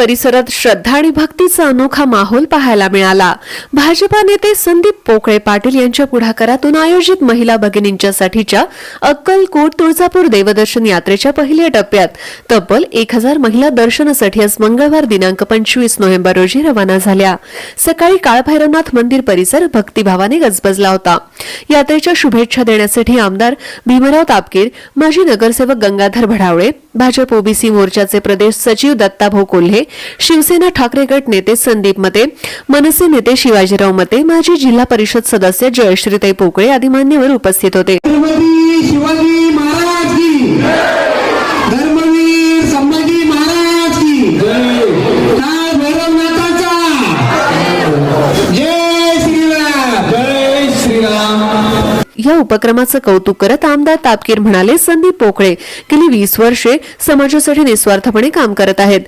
परिसरात श्रद्धा आणि भक्तीचा अनोखा माहोल पाहायला मिळाला. भाजपा नेते संदीप पोकळे पाटील यांच्या पुढाकारातून आयोजित महिला भगिनींच्यासाठीच्या अक्कलकोट तुळजापूर देवदर्शन यात्रेच्या पहिल्या टप्प्यात. तब्बल एक हजार महिला दर्शनासाठी आज मंगळवार दिनांक पंचवीस नोव्हेंबर रोजी रवाना झाल्या. सकाळी काळभैरवनाथ मंदिर परिसर भक्तिभावाने गजबजला होता. यात्रेच्या शुभेच्छा देण्यासाठी आमदार भीमराव तापकीर माजी नगरसेवक गंगाधर भडावळे भाजप ओबीसी मोर्चाचे प्रदेश सचिव दत्ताभाऊ कोल्हे शिवसेना ठाकरे गट नेते संदीप मते मनसे नेते शिवाजीराव मते माजी जिल्हा परिषद सदस्य जयश्रीताई पोकळे आदी मान्यवर उपस्थित होते. या उपक्रमाचं कौतुक करत आमदार तापकीर म्हणाले संदीप पोकळे गेली वीस वर्षे समाजासाठी निस्वार्थपणे काम करत आहेत.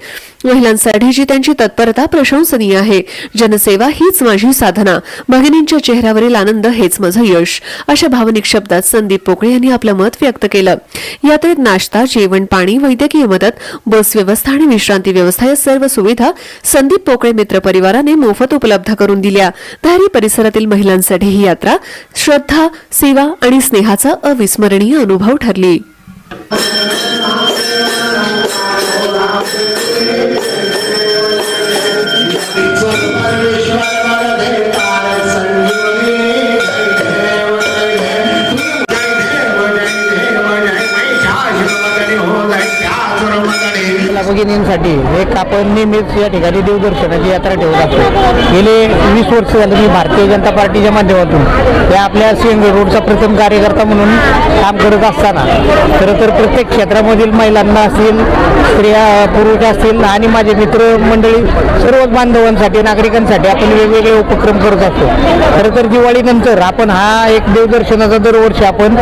महिलांसाठीची त्यांची तत्परता प्रशंसनीय आहे. जनसेवा हीच माझी साधना. भगिनींच्या चेहऱ्यावरील आनंद हेच माझं यश. अशा भावनिक शब्दात संदीप पोकळे यांनी आपलं मत व्यक्त केलं. यात्रेत नाश्ता जेवण पाणी वैद्यकीय मदत बस व्यवस्था आणि विश्रांती व्यवस्था या सर्व सुविधा संदीप पोकळे मित्र परिवाराने मोफत उपलब्ध करून दिल्या. धारी परिसरातील महिलांसाठी ही यात्रा श्रद्धा सेवा आणि स्नेहाचा अविस्मरणीय अनुभव ठरली. महिला एक आपण नेहमीच या ठिकाणी देवदर्शनाची यात्रा ठेवत असतो. गेले वीस वर्ष झालं मी भारतीय जनता पार्टीच्या माध्यमातून. या आपल्या सिंग रोडचा प्रथम कार्यकर्ता म्हणून काम करत असताना. खरं तर प्रत्येक क्षेत्रामधील महिलांना असतील स्त्रिया पुरुष असतील आणि माझे मित्र मंडळी सर्वच बांधवांसाठी नागरिकांसाठी आपण वेगवेगळे उपक्रम करत असतो. खरं तर दिवाळीनंतर आपण हा एक देवदर्शनाचा दरवर्षी आपण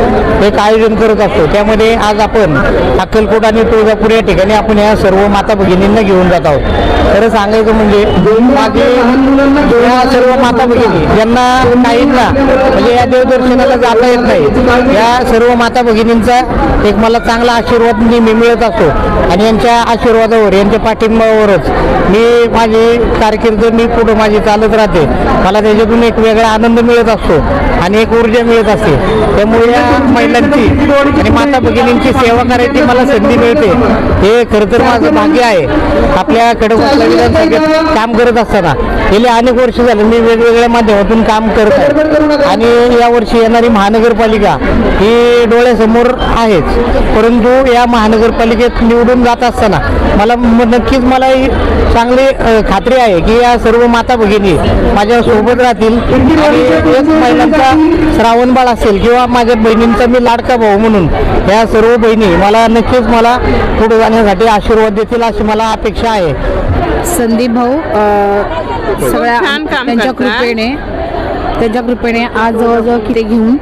एक आयोजन करत असतो. त्यामध्ये आज आपण अक्कलकोट आणि तुळजापूर या ठिकाणी आपण या सर्व माता भगिनींना घेऊन जात आहोत. खरं सांगायचं म्हणजे माझे या सर्व माता भगिनी ज्यांना काहींना म्हणजे या देवदर्शनाला जाता येत नाही. या सर्व माता भगिनींचा एक मला चांगला आशीर्वाद नेहमी मिळत असतो. आणि यांच्या आशीर्वादावर यांच्या पाठिंबावरच मी माझी कारकीर्द मी पुढं माझी चालत राहते. मला त्याच्यातून एक वेगळा आनंद मिळत असतो आणि एक ऊर्जा मिळत असते. त्यामुळे या महिलांची आणि माता भगिनींची सेवा करायची मला संधी मिळते. हे खरं तर माझं भाग्य आहे. आपल्या खडकवासला विधानसभेत काम करत असताना. गेले अनेक वर्ष झाले मी वेगवेगळ्या माध्यमातून काम करत आहे. आणि यावर्षी येणारी महानगरपालिका ही डोळ्यासमोर आहेच. परंतु या महानगरपालिकेत निवडून जात असताना मला नक्कीच मला ही चांगली खात्री आहे की या सर्व माता भगिनी माझ्या सोबत राहतील. आणि महिलांचा श्रावण बाळ असेल किंवा माझ्या बहिणींचा मी लाडका भाऊ म्हणून या सर्व बहिणी मला नक्कीच मला पुढे जाण्यासाठी आशीर्वाद देतील अशी मला अपेक्षा आहे? संदीप भाऊ अ, सगळ्या त्यांच्या. कृपेने त्यांच्या कृपेने आज जवळजवळ किती घेऊन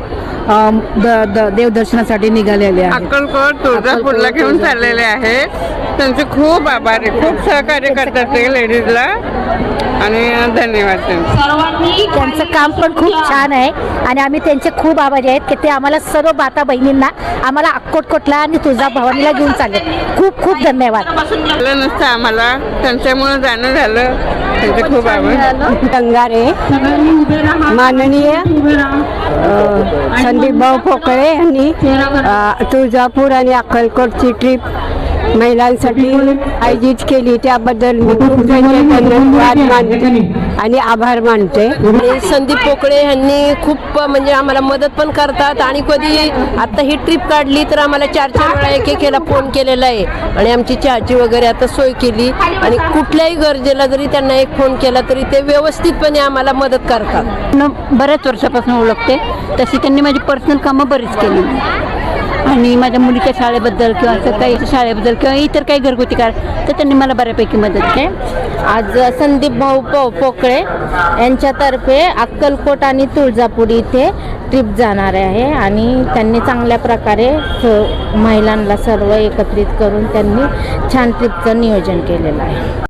देवदर्शनासाठी निघालेले आहेत. अक्कलकोट तुळजापूरला घेऊन चाललेले आहेत. त्यांचे खूप आभार आहे. खूप सहकार्य करतात ते लेडीजला आणि धन्यवाद त्यांचे त्यांचं काम पण खूप छान आहे. आणि आम्ही त्यांचे खूप आभारी आहेत की ते आम्हाला सर्व माता बहिणींना आम्हाला अक्कोटकोटला आणि तुळजा भवानीला घेऊन चालले. खूप खूप धन्यवाद. झालं नसतं आम्हाला. त्यांच्यामुळे जाणं झालं. त्यांचे खूप आभार. अंगारे माननीय संदीप भाऊ पोकळे यांनी तुळजापूर आणि अक्कलकोटची ट्रिप महिलांसाठी आयोजित केली. त्याबद्दल मी खूप त्यांचे धन्यवाद मानते आणि आभार मानते. आणि संदीप पोकळे यांनी खूप म्हणजे आम्हाला मदत पण करतात आणि कधी आता ही ट्रिप काढली तर आम्हाला चार चार वेळा एक एकेला फोन केलेला आहे. आणि आमची चहाची वगैरे आता सोय केली. आणि कुठल्याही गरजेला जरी त्यांना एक फोन केला तरी ते व्यवस्थितपणे आम्हाला मदत करतात. बऱ्याच वर्षापासून ओळखते. तशी त्यांनी माझी पर्सनल कामं बरीच केली. आणि माझ्या मुलीच्या शाळेबद्दल किंवा असं काही शाळेबद्दल किंवा इतर काही घरगुती कार तर त्यांनी मला बऱ्यापैकी मदत केली. आज संदीप भाऊ पो पोकळे यांच्यातर्फे अक्कलकोट आणि तुळजापूर इथे ट्रिप जाणार आहे आणि त्यांनी चांगल्या प्रकारे स- महिलांना सर्व एकत्रित करून त्यांनी छान ट्रिपचं नियोजन केलेलं आहे.